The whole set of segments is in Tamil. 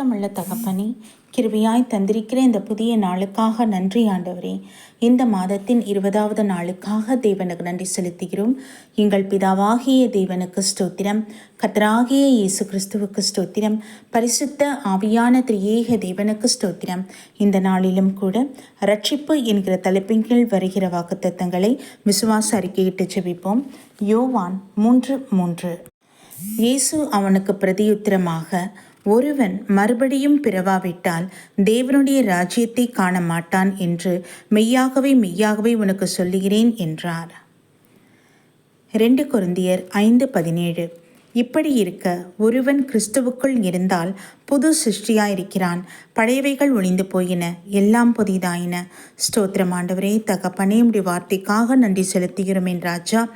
சுத்தமுள்ள தகப்பனே கிருபையாய் தந்திருக்கிற இந்த புதிய நாளுக்காக நன்றி ஆண்டவரே. இந்த மாதத்தின் இருபதாவது நாளுக்காக தேவனுக்கு நன்றி செலுத்துகிறோம். எங்கள் பிதாவாகிய தேவனுக்கு ஸ்தோத்திரம். கத்தராகிய இயேசு கிறிஸ்துவுக்கு ஸ்தோத்திரம். பரிசுத்த ஆவியான திரியேக தேவனுக்கு ஸ்தோத்திரம். இந்த நாளிலும் கூட ரட்சிப்பு என்கிற தலைப்பின் கீழ் வருகிற வாக்குத்தத்தங்களை விசுவாச அறிக்கையிட்டு ஜெபிப்போம் யோவான் மூன்று மூன்று. இயேசு அவனுக்கு பிரதியுத்திரமாக ஒருவன் மறுபடியும் பிறவாவிட்டால் தேவனுடைய ராஜ்யத்தை காண மாட்டான் என்று மெய்யாகவே மெய்யாகவே உனக்கு சொல்லுகிறேன் என்றார். ரெண்டு குருந்தியர் ஐந்து பதினேழு. இப்படி இருக்க ஒருவன் கிறிஸ்துவுக்குள் இருந்தால் புது சிருஷ்டியாயிருக்கிறான். பழையவைகள் ஒளிந்து போயின எல்லாம் புதிதாயின. ஸ்தோத்திரம் ஆண்டவரே தகப்பனே உடைய வார்த்தைக்காக நன்றி செலுத்துகிறோம் என் ராஜா.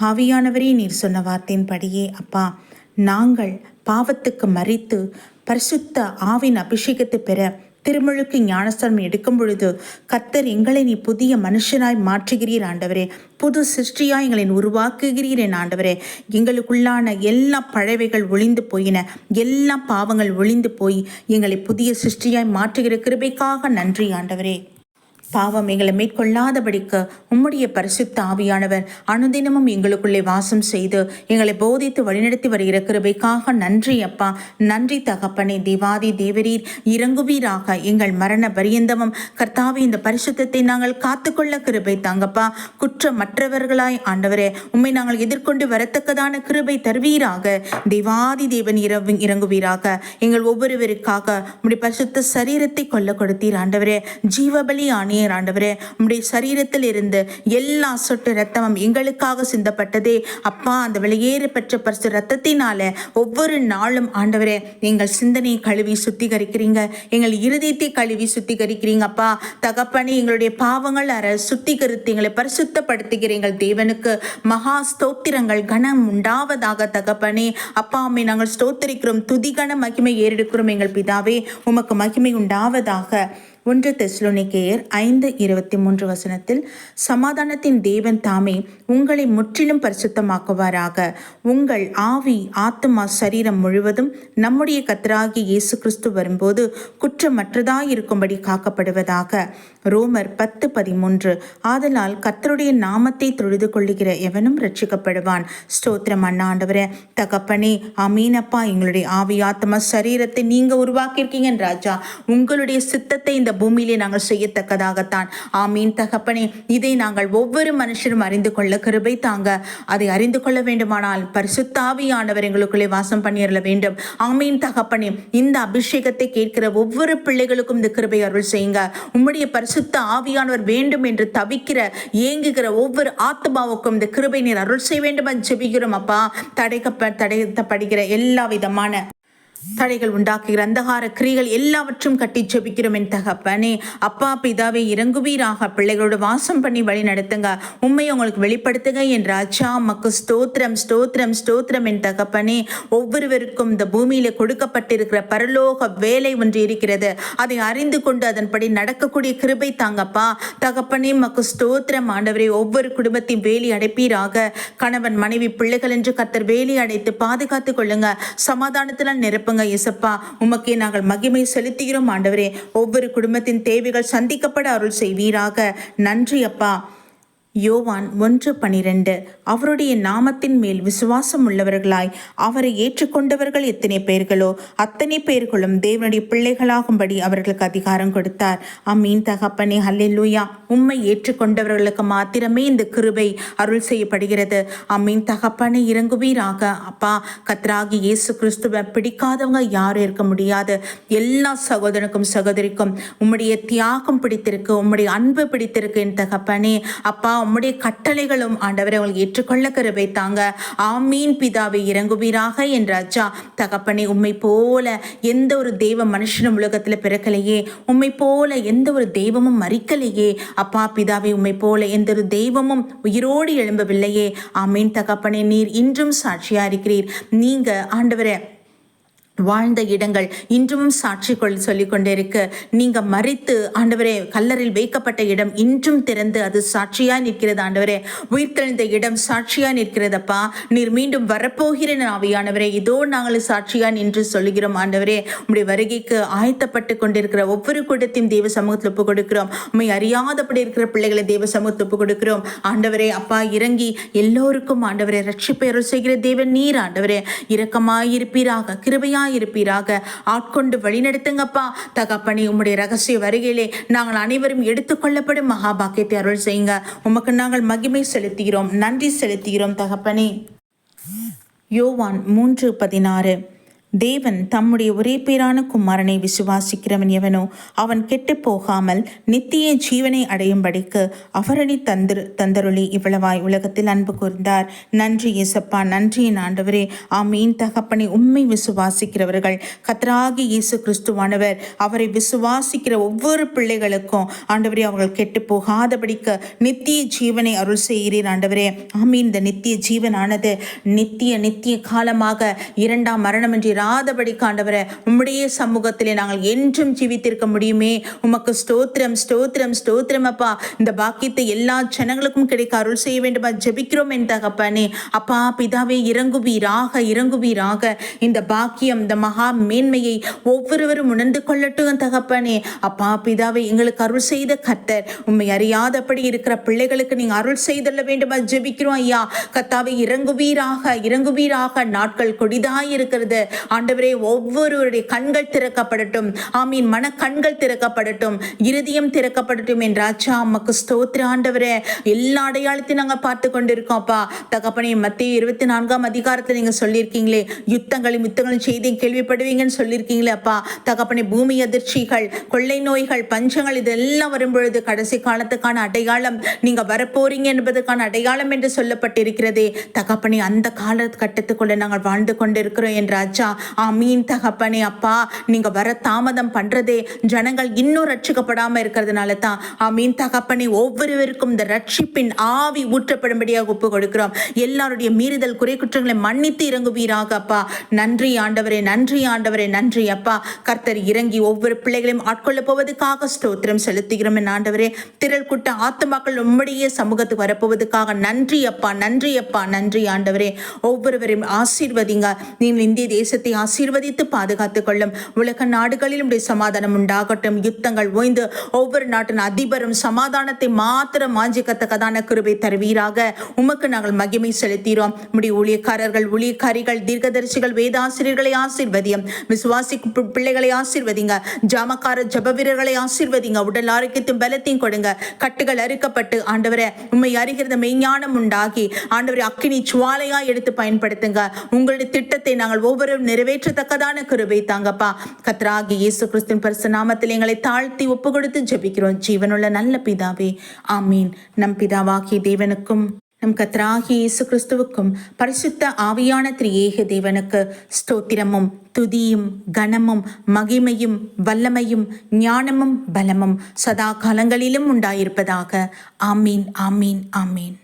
ஆவியானவரே நீர் சொன்ன வார்த்தையின் படியே அப்பா நாங்கள் பாவத்துக்கு மறித்து பரிசுத்த ஆவின் அபிஷேகத்தை பெற திருமுழுக்கு ஞானஸ்தானம் எடுக்கும் பொழுது கத்தர் எங்களை நீ புதிய மனுஷனாய் மாற்றுகிறீர் ஆண்டவரே. புது சிருஷ்டியாய் எங்களை உருவாக்குகிறீர் என் ஆண்டவரே. எங்களுக்குள்ளான எல்லா பழவைகள் ஒளிந்து போயின. எல்லா பாவங்கள் ஒளிந்து போய் எங்களை புதிய சிருஷ்டியாய் மாற்றுகிற கிருபைக்காக நன்றி ஆண்டவரே. பாவம் எங்களை மேற்கொள்ளாதபடிக்கு உம்முடைய பரிசுத்த ஆவியானவர் அனுதினமும் எங்களுக்குள்ளே வாசம் செய்து எங்களை போதித்து வழிநடத்தி வருகிற கிருபைக்காக நன்றி அப்பா. நன்றி தகப்பனே தேவாதி தேவரீர் இறங்குவீராக. எங்கள் மரண பரியந்தமும் கர்த்தாவி இந்த பரிசுத்தத்தை நாங்கள் காத்துக்கொள்ள கிருபை தாங்கப்பா. குற்றமற்றவர்களாய் ஆண்டவரே உண்மை நாங்கள் எதிர்கொண்டு வரத்தக்கதான கிருபை தருவீராக. தேவாதி தேவன் இரவு இறங்குவீராக. எங்கள் ஒவ்வொருவருக்காக உம்முடைய பரிசுத்த சரீரத்தை கொல்ல கொடுத்தீர் ஆண்டவரே. ஜீவபலி ஆணி நீர் ஆண்டவரே உம்முடைய சரீரத்தில் இருந்து எல்லா சொட்டு ரத்தமும் எங்களுக்காக சிந்தப்பட்டதே. அப்பா அந்த வெளியேறு பெற்ற பரிசு ரத்தத்தினால ஒவ்வொரு நாளும் ஆண்டவரே எங்கள் சிந்தனையை கழுவி சுத்திகரிக்கிறீங்க. எங்கள் இருதயத்தை கழுவி சுத்திகரிக்கிறீங்க அப்பா. தகப்பனே எங்களுடைய பாவங்கள் அற சுத்திகரித்து எங்களை பரிசுத்தப்படுத்துகிறீங்க தேவனுக்கு. மகா ஸ்தோத்திரங்கள் கனம் உண்டாவதாக தகப்பனே. அப்பா அம்மை நாங்கள் ஸ்தோத்திரிக்கிறோம் துதிகன மகிமை ஏறெடுக்கிறோம் எங்கள் பிதாவே. உமக்கு மகிமை உண்டாவதாக. ஒன்று தெஸ்லோனிக்கேயர் ஐந்து இருபத்தி மூன்று வசனத்தில் சமாதானத்தின் தேவன் தாமே உங்களை முற்றிலும் பரிசுத்தமாக்குவாராக. உங்கள் ஆவி ஆத்மா சரீரம் முழுவதும் நம்முடைய கத்தராகி இயேசு கிறிஸ்து வரும்போது குற்றமற்றதாயிருக்கும்படி காக்கப்படுவதாக. ரோமர் பத்து பதிமூன்று ஆதலால் கத்தருடைய நாமத்தை தொழுது கொள்ளுகிற எவனும் ரட்சிக்கப்படுவான் ஸ்தோத்திரம் அண்ணாண்டவரே தகப்பனே அமீனப்பா எங்களுடைய ஆவி ஆத்மா சரீரத்தை நீங்க உருவாக்கியிருக்கீங்க ராஜா. உங்களுடைய சித்தத்தை இந்த பூமியிலே நாங்கள் செய்யத்தக்கதாகத்தான். ஆமீன். தகப்பனே இதை நாங்கள் ஒவ்வொரு மனுஷரும் அறிந்து கொள்ள கிருபை தாங்க. அதை அறிந்து கொள்ள வேண்டுமானால் பரிசுத்தாவியானவர் எங்களுக்குள்ளே வாசம் பண்ணிடல வேண்டும். ஆமீன். தகப்பனே இந்த அபிஷேகத்தை கேட்கிற ஒவ்வொரு பிள்ளைகளுக்கும் இந்த கிருபை அருள் செய்யுங்க. உம்முடைய பரிசுத்த ஆவியானவர் வேண்டும் என்று தவிக்கிற ஏங்குகிற ஒவ்வொரு ஆத்மாவுக்கும் இந்த கிருபை நீர் அருள் செய்ய வேண்டும் என்று ஜெபிக்கிறோம் அப்பா. தடைக்கப்ப தடைத்தப்படுகிற எல்லா விதமான தடைகள் உண்டாக்குகிற அந்தகார கிரிகள் எல்லாவற்றும் கட்டி செபிக்கிறோம் என் தகப்பனே. அப்பா பிதாவை இறங்குவீராக. பிள்ளைகளோட வாசம் பண்ணி வழி நடத்துங்க. உண்மையை உங்களுக்கு வெளிப்படுத்துங்க என் ராஜா. மக்கு ஸ்தோத்திரம் ஸ்தோத்திரம் ஸ்தோத்திரம் என் தகப்பனே. ஒவ்வொருவருக்கும் இந்த பூமியில கொடுக்கப்பட்டிருக்கிற பரலோக வேலை ஒன்று இருக்கிறது. அதை அறிந்து கொண்டு அதன்படி நடக்கக்கூடிய கிருபை தாங்கப்பா. தகப்பனே மக்கு ஸ்தோத்திரம். ஆண்டவரே ஒவ்வொரு குடும்பத்தையும் வேலி அடைப்பீராக. கணவன் மனைவி பிள்ளைகள் என்று கத்தர் வேலி அடைத்து பாதுகாத்துக் கொள்ளுங்க. சமாதானத்தில் நிரப்புங்க. கொடுங்க இசப்பா உமக்கே நாங்கள் மகிமை செலுத்துகிறோம் ஆண்டவரே. ஒவ்வொரு குடும்பத்தின் தேவைகள் சந்திக்கப்பட அருள் செய்வீராக. நன்றி அப்பா. யோவான் ஒன்று பனிரெண்டு. அவருடைய நாமத்தின் மேல் விசுவாசம் உள்ளவர்களாய் அவரை ஏற்றுக்கொண்டவர்கள் எத்தனை பேர்களோ அத்தனை பேர்களும் தேவனுடைய பிள்ளைகளாகும்படி அவர்களுக்கு அதிகாரம் கொடுத்தார். அம்மீன் தகப்பனே அல்லே லூயா உம்மை ஏற்றுக்கொண்டவர்களுக்கு மாத்திரமே இந்த கிருபை அருள் செய்யப்படுகிறது. அம்மீன் தகப்பனை இறங்குவீராக. அப்பா கத்ராகி இயேசு கிறிஸ்துவை பிடிக்காதவங்க யாரும் இருக்க முடியாது. எல்லா சகோதரனுக்கும் சகோதரிக்கும் உம்முடைய தியாகம் பிடித்திருக்கு உம்முடைய அன்பு பிடித்திருக்கு என் தகப்பனே. அப்பா உம்முடைய கட்டளைகளும் ஆண்டவரை அவள் ஏற்றுக்கொள்ள கருவை தாங்க ஆமீன். பிதாவை இறங்குவீராக என்ற அச்சா. தகப்பனே உண்மை போல எந்த ஒரு தெய்வ மனுஷனும் உலகத்தில் பிறக்கலையே. உண்மை போல எந்த ஒரு தெய்வமும் மறிக்கலையே. அப்பா பிதாவை உண்மை போல எந்த ஒரு தெய்வமும் உயிரோடு எழும்பவில்லையே. ஆமீன். தகப்பனே நீர் இன்றும் சாட்சியா இருக்கிறீர். நீங்க ஆண்டவரை வாழ்ந்த இடங்கள் இன்றும் சாட்சி கொள் சொல்லிக் கொண்டிருக்க நீங்க மறித்து ஆண்டவரே கல்லறில் வைக்கப்பட்ட இடம் இன்றும் திறந்து அது சாட்சியா நிற்கிறது ஆண்டவரே. உயிர்த்தெழுந்த இடம் சாட்சியா நிற்கிறதப்பா. நீர் மீண்டும் வரப்போகிற ஆவியானவரே. இதோ நாங்கள் சாட்சியா நின்று சொல்லுகிறோம் ஆண்டவரே. உடைய வருகைக்கு ஆயத்தப்பட்டு கொண்டிருக்கிற ஒவ்வொரு கூட்டத்தையும் தேவ சமூகத்தில் ஒப்பு கொடுக்கிறோம். உண்மை அறியாதபடி இருக்கிற பிள்ளைகளை தேவ சமூகத்தில் ஒப்பு கொடுக்கிறோம். ஆண்டவரே அப்பா இறங்கி எல்லோருக்கும் ஆண்டவரே ரட்சிப்பெயர் செய்கிற தேவன் நீர் ஆண்டவரே. இரக்கமாயிருப்பீராக இருப்பீராக ஆட்கொண்டு வழிநடத்துங்கப்பா. தகப்பனே உம்முடைய ரகசிய வருகையிலே நாங்கள் அனைவரும் எடுத்துக்கொள்ளப்படும் மகாபாக்கியத்தை அருள் செய்யுங்க. உமக்கு நாங்கள் மகிமை செலுத்துகிறோம். நன்றி செலுத்துகிறோம் தகப்பனே. யோவான் மூன்று பதினாறு. தேவன் தம்முடைய ஒரே பேரான குமாரனை விசுவாசிக்கிறவன் எவனோ அவன் கெட்டுப் போகாமல் நித்திய ஜீவனை அடையும்படிக்கு அவரணி தந்திரு தந்தருளி இவ்வளவாய் உலகத்தில் அன்பு கூர்ந்தார். நன்றி இயேசப்பா நன்றி என் ஆண்டவரே. ஆமீன். தகப்பனை உண்மை விசுவாசிக்கிறவர்கள் கத்தராகி இயேசு கிறிஸ்துவானவர் அவரை விசுவாசிக்கிற ஒவ்வொரு பிள்ளைகளுக்கும் ஆண்டவரே அவர்கள் கெட்டு போகாதபடிக்கு நித்திய ஜீவனை அருள் செய்கிறீர் ஆண்டவரே. ஆமீன். இந்த நித்திய ஜீவனானது நித்திய நித்திய காலமாக இரண்டாம் மரணம் என்று இராதபடி காண்டவரை உம்முடைய சமூகத்திலே நாங்கள் என்றும் ஜீவித்திருக்க முடியுமே. உமக்கு ஸ்தோத்திரம் ஸ்தோத்திரம் ஸ்தோத்திரம் அப்பா. இந்த பாக்கியத்தை எல்லா ஜனங்களுக்கும் கிடைக்க அருள் செய்ய வேண்டுமா? ஜெபிக்கிறோம் என் தகப்பனே. அப்பா பிதாவே இறங்குவீராக இறங்குவீராக. இந்த பாக்கியம் இந்த மகா மேன்மையை ஒவ்வொருவரும் உணர்ந்து கொள்ளட்டும் தகப்பனே. அப்பா பிதாவை எங்களுக்கு அருள் செய்த கத்தர் உண்மை அறியாதபடி இருக்கிற பிள்ளைகளுக்கு நீங்க அருள் செய்தள்ள வேண்டுமா? ஜெபிக்கிறோம் ஐயா. கத்தாவை இறங்குவீராக இறங்குவீராக. நாட்கள் கொடிதாய் இருக்கிறது. ஆண்டவரே ஒவ்வொருவருடைய கண்கள் திறக்கப்படட்டும். ஆமீன். மன கண்கள் திறக்கப்படட்டும். இருதயம் திறக்கப்படட்டும் என் ராஜா. அம்மக்கு ஸ்தோத்திர ஆண்டவரே. எல்லா அடையாளத்தையும் நாங்கள் பார்த்து கொண்டிருக்கோம்ப்பா தகப்பனே மத்திய இருபத்தி நான்காம் அதிகாரத்தில் நீங்கள் சொல்லியிருக்கீங்களே. யுத்தங்களும் யுத்தங்களும் செய்தியும் கேள்விப்படுவீங்கன்னு சொல்லியிருக்கீங்களே அப்பா. தகப்பனே பூமி அதிர்ச்சிகள் கொள்ளை நோய்கள் பஞ்சங்கள் இதெல்லாம் வரும்பொழுது கடைசி காலத்துக்கான அடையாளம் நீங்க வரப்போறீங்க என்பதற்கான அடையாளம் என்று சொல்லப்பட்டிருக்கிறதே. தகப்பனே அந்த காலகட்டத்துக்குள்ள நாங்கள் வாழ்ந்து கொண்டிருக்கிறோம் என் ராஜா. ஆமீன் தகப்பனே அப்பா. நீங்க வர தாமதம் பண்றதே ஜனங்கள் இன்னும் ரட்சிக்கப்படாம இருக்கிறதுனால தான். ஆமீன் தகப்பனே ஒவ்வொருவருக்கும் இந்த ரட்சிப்பின் ஆவி ஊற்றப்படும்படியாக ஒப்பு கொடுக்கிறோம் எல்லாருடைய மீறுதல் குறை குற்றங்களை மன்னித்து இறங்குவீராக அப்பா. நன்றி ஆண்டவரே நன்றி ஆண்டவரே நன்றி அப்பா. கர்த்தர் இறங்கி ஒவ்வொரு பிள்ளைகளையும் ஆட்கொள்ள போவதற்காக ஸ்தோத்திரம் செலுத்துகிறோம் என் ஆண்டவரே. திரள் கூட்ட ஆத்துமாக்கள் உம்முடைய சமூகத்துக்கு வரப்போவதுக்காக நன்றி அப்பா நன்றி அப்பா நன்றி ஆண்டவரே. ஒவ்வொருவரையும் ஆசீர்வதிங்க. நீங்கள் இந்திய தேசத்தை ஆசீர்வதித்து பாதுகாத்துக் கொள்ளும். உலக நாடுகளிலும் சமாதானம் உண்டாகட்டும். யுத்தங்கள் ஓய்ந்து ஒவ்வொரு நாட்டின் அதிபரும் சமாதானத்தை மாத்திரம் மாஞ்சிக்கத்தக்கதான கிருபை தருவீராக. உமக்கு நாங்கள் மகிமை செலுத்திறோம் முடி ஊழியக்காரர்கள் ஊழியக்காரிகள் தீர்க்கதரிசிகள் வேதாசிரியர்களை ஆசீர்வதியும். விசுவாசி பிள்ளைகளை ஆசீர்வதிங்க. ஜாமக்கார ஜப வீரர்களை ஆசீர்வதிங்க. உடல் ஆரோக்கியத்தையும் பலத்தையும் கொடுங்க. கட்டுகள் அறுக்கப்பட்டு ஆண்டவரே உண்மை அறிகிறது மெய்ஞானம் உண்டாகி ஆண்டவரை அக்கினி சுவாலையா எடுத்து பயன்படுத்துங்க. உங்களுடைய திட்டத்தை நாங்கள் ஒவ்வொரு நிறைவேற்றத்தக்கதான கிருபை தாங்கப்பா. கத்ராகி இயேசு கிறிஸ்தின் பரிசு நாமத்தில் எங்களை தாழ்த்தி ஒப்பு கொடுத்து ஜெபிக்கிறோம். ஜீவனுள்ள நல்ல பிதாவே. ஆமீன். நம் பிதாவாகிய தேவனுக்கும் நம் கத்ராகி இயேசு கிறிஸ்துவுக்கும் பரிசுத்த ஆவியான திரியேக தேவனுக்கு ஸ்தோத்திரமும் துதியும் கனமும் மகிமையும் வல்லமையும் ஞானமும் பலமும் சதா காலங்களிலும் உண்டாயிருப்பதாக. ஆமீன் ஆமீன் ஆமீன்.